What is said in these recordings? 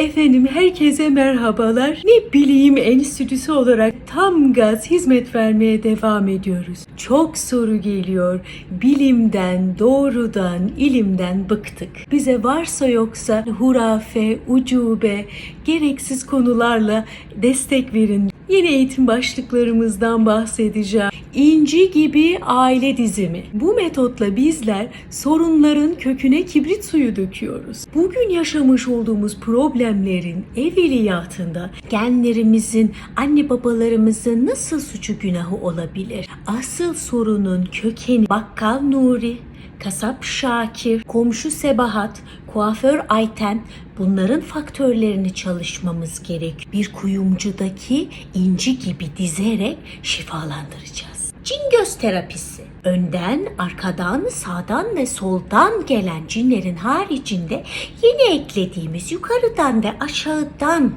Efendim herkese merhabalar. Ne bileyim enstitüsü olarak tam gaz hizmet vermeye devam ediyoruz. Çok soru geliyor. Bilimden, doğrudan, ilimden bıktık. Bize varsa yoksa hurafe, ucube, gereksiz konularla destek verin. Yeni eğitim başlıklarımızdan bahsedeceğim. İnci gibi aile dizimi. Bu metotla bizler sorunların köküne kibrit suyu döküyoruz. Bugün yaşamış olduğumuz problemlerin evveliyatında genlerimizin, anne babalarımızın nasıl suçu günahı olabilir? Asıl sorunun kökeni bakkal Nuri, kasap Şakir, komşu Sebahat, kuaför Ayten bunların faktörlerini çalışmamız gerek. Bir kuyumcudaki inci gibi dizerek şifalandıracağız. Cin göz terapisi. Önden, arkadan, sağdan ve soldan gelen cinlerin haricinde yeni eklediğimiz yukarıdan ve aşağıdan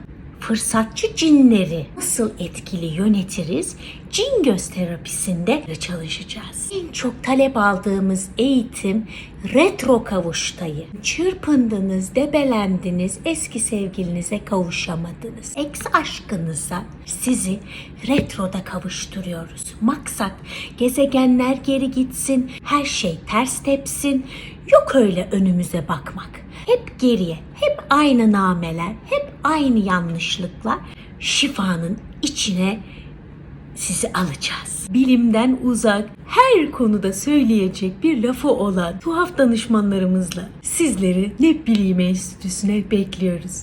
fırsatçı cinleri nasıl etkili yönetiriz? Cin göz terapisinde çalışacağız. En çok talep aldığımız eğitim retro kavuştayı. Çırpındınız, debelendiniz, eski sevgilinize kavuşamadınız. Ex aşkınıza sizi retroda kavuşturuyoruz. Maksat gezegenler geri gitsin, her şey ters tepsin. Yok öyle önümüze bakmak. Hep geriye, hep aynı nameler, hep aynı yanlışlıklar şifanın içine sizi alacağız. Bilimden uzak, her konuda söyleyecek bir lafı olan tuhaf danışmanlarımızla sizleri Ne Bileyim Enstitüsü'ne bekliyoruz.